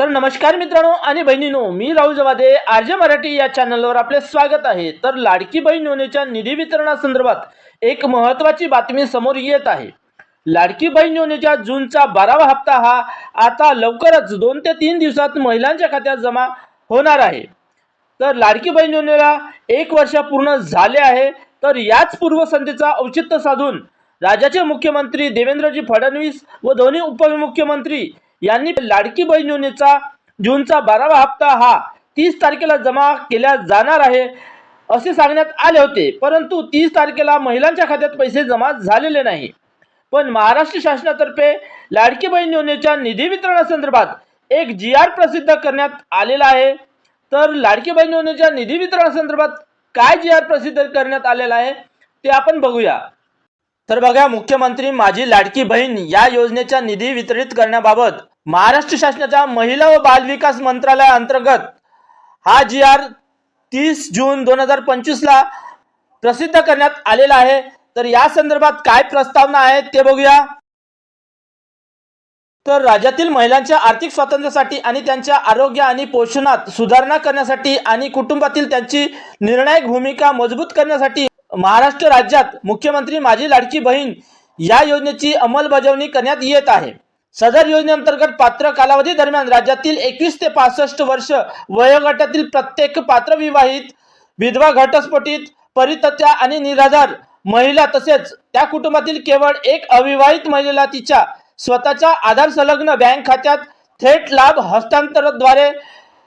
तर नमस्कार मित्रांनो आणि बहिणीनो मी राहुल जवादे आर्य मराठी या चॅनलवर आपले स्वागत आहे. तर लाडकी बहीण योजनेच्या निधी वितरणासंदर्भात एक महत्त्वाची बातमी समोर येत आहे. लाडकी बहीण योजनेच्या जूनचा बारावा हप्ता हा आता लवकरच दोन ते तीन दिवसात महिलांच्या खात्यात जमा होणार आहे. तर लाडकी बहीण योजनेला एक वर्ष पूर्ण झाले आहे. तर याच पूर्वसंध्येचा औचित्य साधून राज्याचे मुख्यमंत्री देवेंद्रजी फडणवीस व दोन्ही उपमुख्यमंत्री यांनी लाडकी बहीण योजनेचा जूनचा बारावा हप्ता हा तीस तारखेला जमा केला जाणार आहे असे सांगण्यात आले होते. परंतु तीस तारखेला महिलांच्या खात्यात पैसे जमा झालेले नाही. पण महाराष्ट्र शासनातर्फे लाडकी बहीण योजनेच्या निधी वितरणासंदर्भात एक जी आर प्रसिद्ध करण्यात आलेला आहे. तर लाडकी बहीण योजनेच्या निधी वितरणासंदर्भात काय जी आर प्रसिद्ध करण्यात आलेला आहे ते आपण बघूया. तर बघा मुख्यमंत्री माझी लाडकी बहीण या योजनेच्या निधी वितरित करण्याबाबत महाराष्ट्र शासनाच्या महिला व बालविकास मंत्रालयाअंतर्गत हा जी आर तीस जून दोन हजार पंचवीसला प्रसिद्ध करण्यात आलेला आहे. तर या संदर्भात काय प्रस्तावना आहेत ते बघूया. तर राज्यातील महिलांच्या आर्थिक स्वातंत्र्यासाठी आणि त्यांच्या आरोग्य आणि पोषणात सुधारणा करण्यासाठी आणि कुटुंबातील त्यांची निर्णायक भूमिका मजबूत करण्यासाठी महाराष्ट्र राज्यात मुख्यमंत्री माझी लाडकी बहीण या योजनेची अंमलबजावणी करण्यात येत आहे. सदर योजनेअंतर्गत पात्र कालावधी दरम्यान राज्यातील एकवीस ते पासष्ट वर्ष वयोगटातील प्रत्येक पात्र विवाहित विधवा घटस्फोटित परितत्या आणि निराधार महिला तसेच त्या कुटुंबातील केवळ एक अविवाहित महिलेला तिच्या स्वतःच्या आधार संलग्न बँक खात्यात थेट लाभ हस्तांतरद्वारे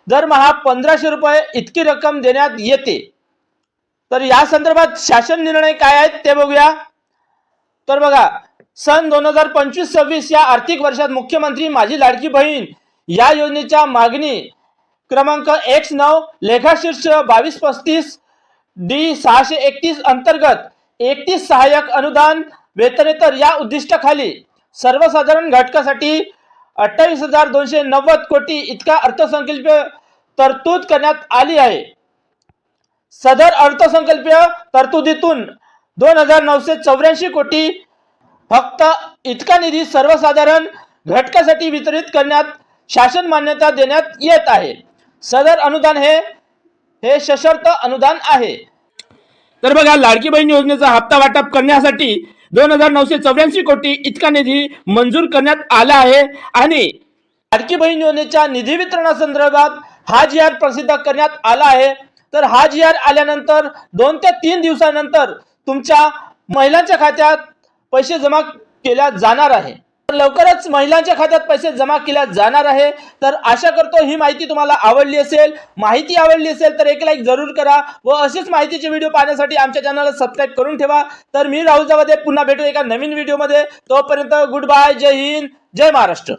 दरमहा पंधराशे रुपये इतकी रक्कम देण्यात येते. तर या संदर्भात शासन निर्णय काय आहेत ते बघूया. तर बघा सन दोन हजार पंचवीस सव्वीस या आर्थिक वर्षात मुख्यमंत्री माझी लाडकी बहीण या योजनेच्या मागणी क्रमांक एक्स नऊ लेखाशीर्ष बावीस पस्तीस डी सहाशे एकतीस अंतर्गत एकतीस सहाय्यक अनुदान वेतनेतर या उद्दिष्टाखाली सर्वसाधारण घटकासाठी अठ्ठावीस हजार दोनशे नव्वद कोटी इतका अर्थसंकल्प तरतूद करण्यात आली आहे. सदर अर्थसंकल्पीय तरतुदीतून दोन हजार नऊशे चौऱ्याऐंशी कोटी फक्त इतका निधी सर्वसाधारण घटकासाठी वितरित करण्यात शासन मान्यता देण्यात येत आहे. सदर अनुदान हे हे सशर्त अनुदान आहे. तर बघा लाडकी बहीण योजनेचा हप्ता वाटप करण्यासाठी दोन हजार नऊशे चौऱ्याऐंशी कोटी इतका निधी मंजूर करण्यात आला आहे. आणि लाडकी बहीण योजनेच्या निधी वितरणासंदर्भात हा जी आर प्रसिद्ध करण्यात आला आहे. तर हा जी आर आल्यानंतर दोन ते तीन दिवसानंतर तुमच्या महिलांच्या खात्यात पैसे जमा केल्या जाणार आहे. तर लवकरच महिलांच्या खात्यात पैसे जमा केल्या जाणार आहे. तर आशा करतो ही माहिती तुम्हाला आवडली असेल. माहिती आवडली असेल तर एक लाईक जरूर करा व असेच माहितीचे व्हिडिओ पाहण्यासाठी आमच्या चॅनलला सबस्क्राईब करून ठेवा. तर मी राहुल जावदे पुन्हा भेटू एका नवीन व्हिडिओमध्ये तोपर्यंत गुड बाय जय हिंद जय महाराष्ट्र.